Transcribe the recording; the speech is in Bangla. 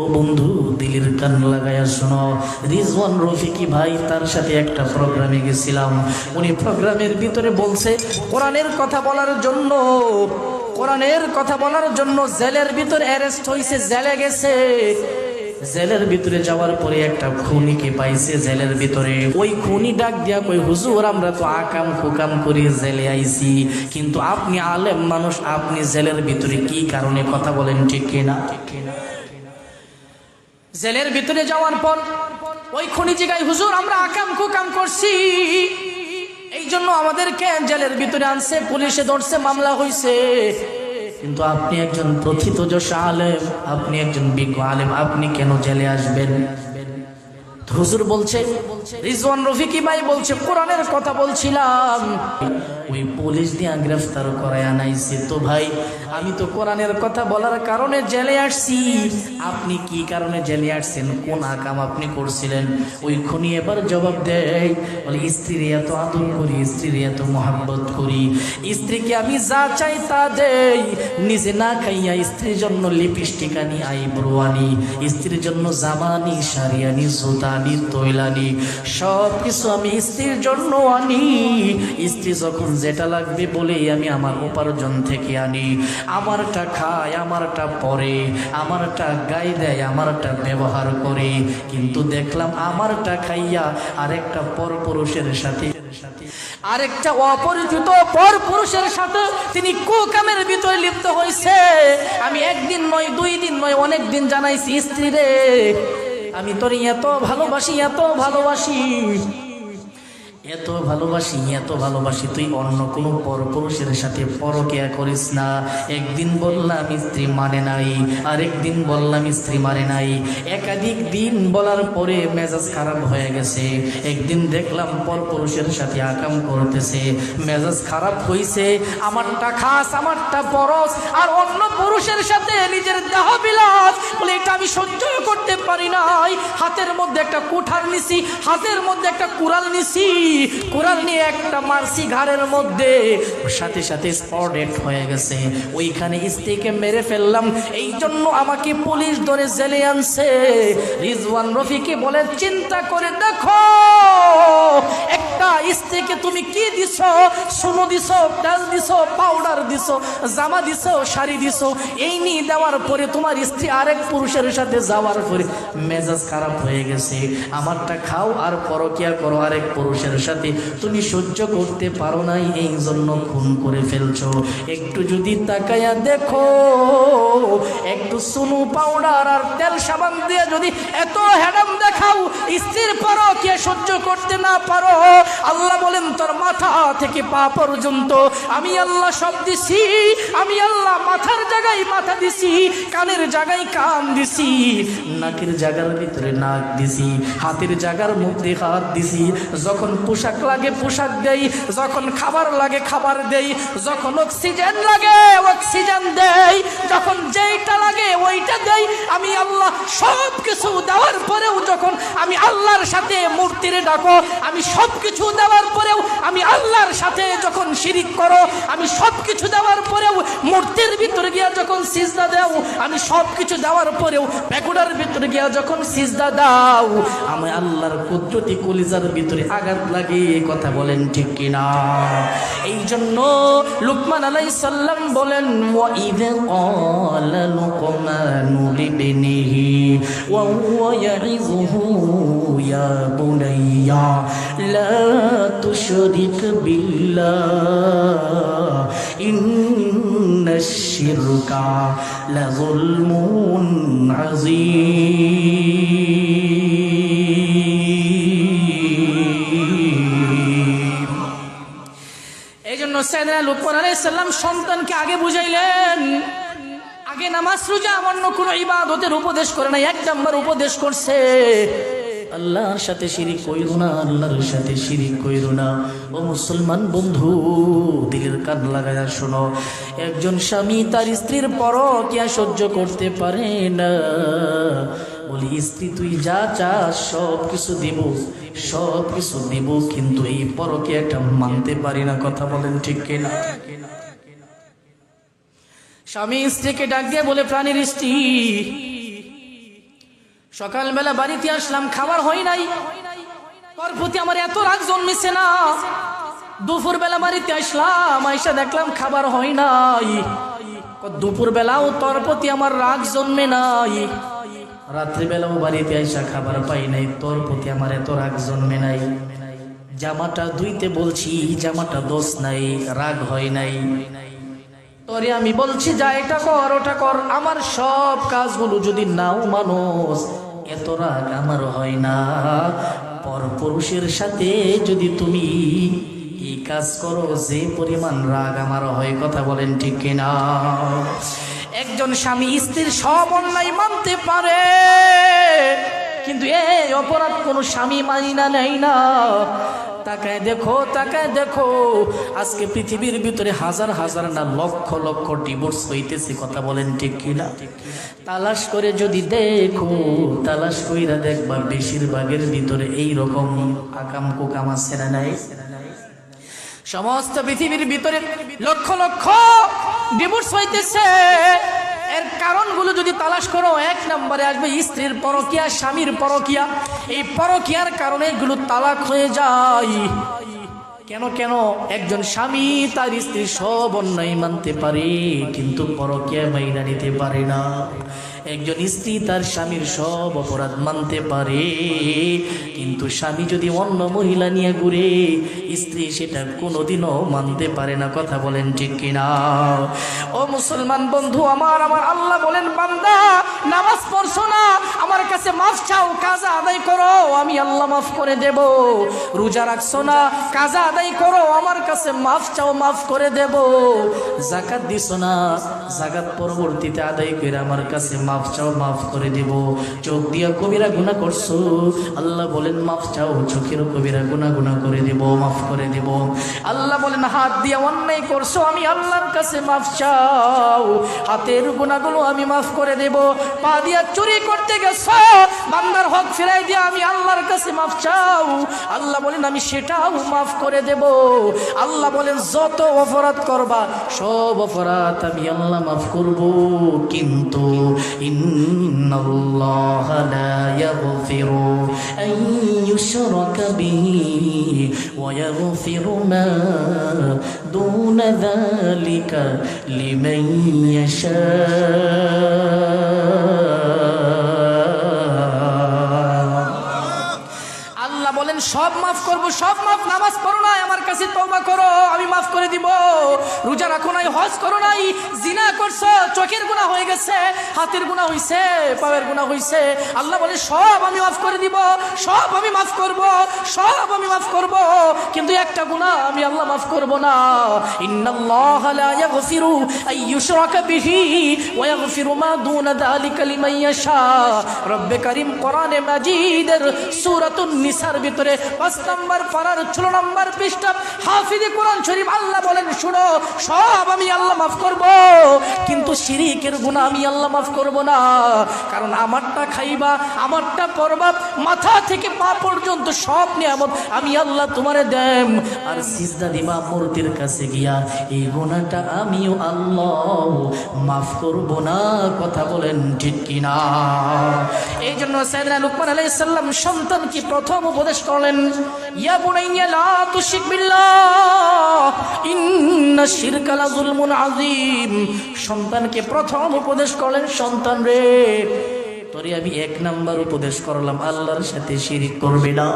ও বন্ধু, দিলের কান লাগাইয়া শোনো। রিজওয়ান রফিকি ভাই, তার সাথে একটা প্রোগ্রামে গেছিলাম। উনি প্রোগ্রামের ভিতরে বলছে, কোরআনের কথা বলার জন্য, কোরআনের কথা বলার জন্য জেলের ভিতরে অ্যারেস্ট হয়েছে জেলে গেছে। জেলের ভিতরে যাওয়ার পরে একটা খুনিকে পাইছে জেলের ভিতরে। ওই খুনি ডাক দিয়া কই হুজুর, আমরা তো আকাম কুকাম করি জেলে আইছি, কিন্তু আপনি আলেম মানুষ, আপনি জেলের ভিতরে কি কারণে কথা বলেন ঠিক কিনা ঠিক কিনা? জেলের ভিতরে যাওয়ার পর ওই খনি জায়গায় হুজুর, আমরা আকাম কুকাম করছি। এই জন্য আমাদেরকে জেলের ভিতরে আনছে, পুলিশে ধরছে, মামলা হয়েছে কিন্তু আপনি একজন প্রথিত যশ আলেম, আপনি একজন বিজ্ঞ আলেম, আপনি কেন জেলে আসবেন? হুজুর বলছে, রিজওয়ান রফিকি ভাই বলছে, কোরআনের কথা বলছিলাম। ওই পুলিশ দিয়ে গ্রেফতার করায় আনাইছে তো ভাই, আমি তো কোরআনের কথা বলার কারণে জেলে আসছি। আপনি কি কারণে জেলে আসছেন? কোন আকাম আপনি করছিলেন? ওই খুনি এবার জবাব দেয়, বলে, স্ত্রীর এত আদর করি, স্ত্রীর এত মহাব্বত করি। স্ত্রীকে আমি যা চাই তা দেই। নিজে না খাইয়া স্ত্রীর জন্য লিপস্টিক আনি, আইব্রো আনি, স্ত্রীর জন্য জামা আনি, শাড়ি আনি, জুতা আনি তৈলানি সব কিছু আমি স্ত্রীর জন্য আনি। স্ত্রী যখন যেটা লাগবে বলে আমি আমার উপার্জন থেকে আনি। আমারটা খায়, আমারটা পরে, আমারটা গায়ে দেয়, আমারটা ব্যবহার করে। কিন্তু দেখলাম আমারটা খাইয়া আরেকটা পরপুরুষের সাথে, আরেকটা অপরিচিত পর পুরুষের সাথে তিনি কুকামের ভিতরে লিপ্ত হয়েছে আমি একদিন নয়, দুই দিন নয়, অনেক দিন জানাইছি, স্ত্রী রে। আমি তোর এত ভালোবাসি এত ভালোবাসি। এত ভালোবাসি এত ভালোবাসি, তুই অন্য কোনো পরপুরুষের সাথে পরকিয়া করিস না। একদিন বললাম, স্ত্রী মানে নাই, আরেকদিন বললাম, স্ত্রী মানে নাই। একাধিক দিন বলার পরে মেজাজ খারাপ হয়ে গেছে। একদিন দেখলাম পরপুরুষের সাথে আকাম করতেছে। মেজাজ খারাপ হইছে, আমারটা খাস, আমারটা পরস আর অন্য পুরুষের সাথে নিজের দেহ বিলাস। বলে, এটা আমি সহ্য করতে পারি নাই। হাতের মধ্যে একটা কুঠার নিছি, হাতের মধ্যে একটা কুড়াল নিছি। কুড়াল নিয়ে একটা মারছি ঘাড়ের মধ্যে। সাথে সাথে স্পটেড হয়ে গেছে। ওইখানে স্ত্রীকে মেরে ফেললাম। এই জন্য আমাকে পুলিশ ধরে জেলে আনছে। রিজওয়ান রফিকে বলে, চিন্তা করে দেখো, একটা স্ত্রীকে তুমি কি দিছ? সোনো দিছ, তেল দিছ পাউডার দিছ, জামা দিছ, শাড়ি দিছ? এই নিয়ে দেওয়ার পরে তোমার স্ত্রী আরেক পুরুষের সাথে যাওয়ার পরে মেজাজ খারাপ হয়ে গেছে। আমারটা খাও আর পরকিয়া করো আরেক পুরুষের সাথে। তুমি সহ্য করতে পারো নাই এই জন্য খুন করে ফেলছো। একটু যদি তাকায়া দেখো, একটু সুনু পাউডার আর তেল সাবান দিয়ে যদি এত হ্যাডাম দেখাও স্ত্রীর কে সহ্য করতে না পারো। আল্লাহ বলেন, তোর মাথা থেকে পা পর্যন্ত আমি আল্লাহ সব দিছি, আমি আল্লাহ মাথার জায়গায় মাথা দিছি, কানের জায়গায় কান দিছি, নাকের জায়গার ভিতরে নাক দিছি, হাতের জায়গার মধ্যে হাত দিছি। যখন পোশাক লাগে, পোশাক দেই, যখন খাবার লাগে, খাবার দেই, যখন অক্সিজেন লাগে, অক্সিজেন দেই, যখন যেইটা লাগে, ওইটা দেই। আমি আল্লাহ সব কিছু দেওয়ার পরেও যখন যখন আমি আল্লাহর সাথে মূর্তিরে ডাকো, আমি সব কিছু দেওয়ার পরেও আমি আল্লাহর সাথে যখন শিরিক করো, আমি সব কিছু দেওয়ার পরেও মূর্তির ভিতরে গিয়া যখন সিজদা দেও, আমি সব কিছু দেওয়ার পরেও প্যাকুডার ভিতরে গিয়া যখন সিজদা দাও, আমি আল্লাহর কুদরতি কলিজার ভিতরে আঘাত লাগে কথা বলেন ঠিক কিনা? এই জন্য লুকমান আলাই সাল্লাম বলেন, ওয়া ইদে কলা লুকমানুল وَهُوَ يَعِظُهُ يَا بُنَيَّ لَا تُشْرِكْ بِاللَّهِ إِنَّ الشِّرْكَ لَظُلْمٌ عظيم এই জন্য সাইদিনা লুকমান আলাইসাল্লাম সন্তানকে আগে বুঝাইলেন আগে নামাজ রোজা অন্য কোন ইবাদতের উপদেশ করে না এক নম্বর উপদেশ করছে, আল্লাহর সাথে শিরিক কইরো না, আল্লাহর সাথে শিরিক কইরো না। ও মুসলমান বন্ধু, দিলের কান লাগায়া শোনো, একজন স্বামী তার স্ত্রীর পর পরকিয়া সহ্য করতে পারে না। বলি, স্ত্রী, তুই যা চাস সব কিছু দেব সব কিছু দেব, কিন্তু এই পরকে একটা মানতে পারি না, কথা বলেন ঠিক কিনা? স্বামী স্ত্রীকে ডাক দিয়ে বলে, প্রাণীর স্ত্রী, সকালবেলা বাড়িতে আসলাম, খাবার হয় নাই। তোর প্রতি আমার এত রাগ জন্মেছে না। দুপুর বেলা বাড়িতে আসলাম, আইসা দেখলাম খাবার হয় নাই। দুপুর বেলাও তোর প্রতি আমার রাগ জন্মে নাই। রাত্রিবেলাও বাড়িতে আইসা খাবার পাই নাই, তোর প্রতি আমার এত রাগ জন্মে নাই। জামাটা ধুইতে বলছি, জামাটা দোষ নাই, রাগ হয় নাই। তোরে আমি বলছি, যা এটা কর, ওটা কর। আমার সব কাজগুলো যদি নাও মানুষ, এত রাগ আমার হয় না। পর পুরুষের সাথে যদি তুমি এই কাজ করো, যে পরিমাণ রাগ আমার হয়, কথা বলেন ঠিক কিনা? একজন স্বামী স্ত্রীর সব অন্যায় মানতে পারে। কিন্তু এই অপরাধ কোনো স্বামী মানি না নেই না। তাকায় দেখো তাকায় দেখো, আজকে পৃথিবীর ভিতরে হাজার হাজার না লক্ষ লক্ষ ডিভোর্স হইতেছে, কথা বলেন ঠিক কিনা? তালাশ করে যদি দেখো, তালাশ কইরা দেখবা বেশিরভাগের ভিতরে এই রকম আকাম কুকাম আছে না নাই? সমস্ত পৃথিবীর ভিতরে লক্ষ লক্ষ ডিভোর্স হইতেছে। এর কারণগুলো যদি তালাশ করো, এক নম্বরে আসবে স্ত্রীর পরকিয়া, স্বামীর পরকিয়া। এই পরকিয়ার কারণে এগুলো তালাক হয়ে যায়। কেন কেন? একজন স্বামী তার স্ত্রী সব অন্যায় মানতে পারে, কিন্তু পরকিয়া মাইনা নিতে পারে না। একজন স্ত্রী তার স্বামীর সব অপরাধ মানতে পারে। কিন্তু স্বামী যদি অন্য মহিলা নিয়ে ঘুরে, স্ত্রী সেটা কোনোদিনও মানতে পারে না। কথা বলেন ঠিক কিনা? ও মুসলমান বন্ধু, আমার আমার আল্লাহ বলেন, বান্দা, নামাজ পড়ছো না? আমার কাছে মাফ চাও, কাজা আদায় করো, আমি আল্লাহ মাফ করে দেব। রোজা রাখছো না? কাজা আদায় করো, আমার কাছে মাফ চাও, মাফ করে দেব। জাকাত দিছো না? জাকাত পরবর্তীতে আদায় করে আমার কাছে মাফ চাও, মাফ করে দেব। চোখ দিয়া কবিরা গুণা করছ? আল্লাহ বলেন, মাফ চাও চোখেরও কবিরা গুণা গুণা করে দেব, মাফ করে দেব। আল্লাহ বলেন, হাত দিয়া অন্যায় করছ, আমি আল্লাহর কাছে মাফ চাও। হাতের গুণাগুলো আমি মাফ করে দেব। পা দিয়া চুরি করতে গেছো, বান্দার হক ফিরাই দিয়া আমি আল্লাহর কাছে মাফ চাও। আল্লাহ বলেন, আমি সেটাও মাফ করে দেব। আল্লাহ বলেন, যত অপরাধ করবা, সব অপরাধ আমি আল্লাহ মাফ করব। কিন্তু ইন্নাল্লাহ লা ইয়াগফিরু আন ইউশরাকা বিহি ওয়া ইয়াগফিরু মা দুনা যালিকা লিমান ইয়াশা সব মাফ করব, সব মাফ, নামাজ পড়ো নাই, আমার কাছে তওবা করো, আমি মাফ করে দিব। রোজা রাখো নাই, হজ করো নাই, জিনা করছ, চোখের গুনাহ হয়ে গেছে, হাতের গুনাহ হইছে, পায়ের গুনাহ হইছে। আল্লাহ বলে, সব আমি মাফ করে দিব, সব আমি মাফ করব, সব আমি মাফ করব, কিন্তু একটা গুনাহ আমি আল্লাহ মাফ করব না। ইন্নাল্লাহ লা ইয়াগফিরু আন ইউশরাকা বিহি ওয়া ইয়াগফিরু মা দুনা যালিকা লিমান ইয়াশা। রব্বে কারীম কোরআনে মাজিদের সূরাতুন নিসার ভিতরে পাঁচ নম্বর পারার ষোলো নম্বর পৃষ্ঠা, হাফিজে কোরআন শরীফ আল্লাহ বলেন, শুনো, সব আমি আল্লাহ মাফ করব, কিন্তু শিরিকের গুনাহ আমি আল্লাহ মাফ করব না। কারণ আমারটা খাইবা, আমারটা পড়বা মাথা থেকে পা পর্যন্ত সব নিয়ামত আমি আল্লাহ তোমারে দেম। আর সিজদা দিবা মূর্তির কাছে গিয়া, এই গুনাহটা আমিও আল্লাহ মাফ করব না। কথা বলেন ঠিক কিনা। এই জন্য সাইদনা লুকমান আলাইহিস সালাম সন্তানকে প্রথম উপদেশ করলেন। ইয়া বুনাইয়া, লা তুশরিক বিল্লাহ, ইন্না শিরকা লা যুলমুন আযীম। সন্তানকে প্রথম উপদেশ করলেন, সন্তান রে, তোরে আমি এক নাম্বার উপদেশ করলাম, আল্লাহর সাথে শিরিক করবে না।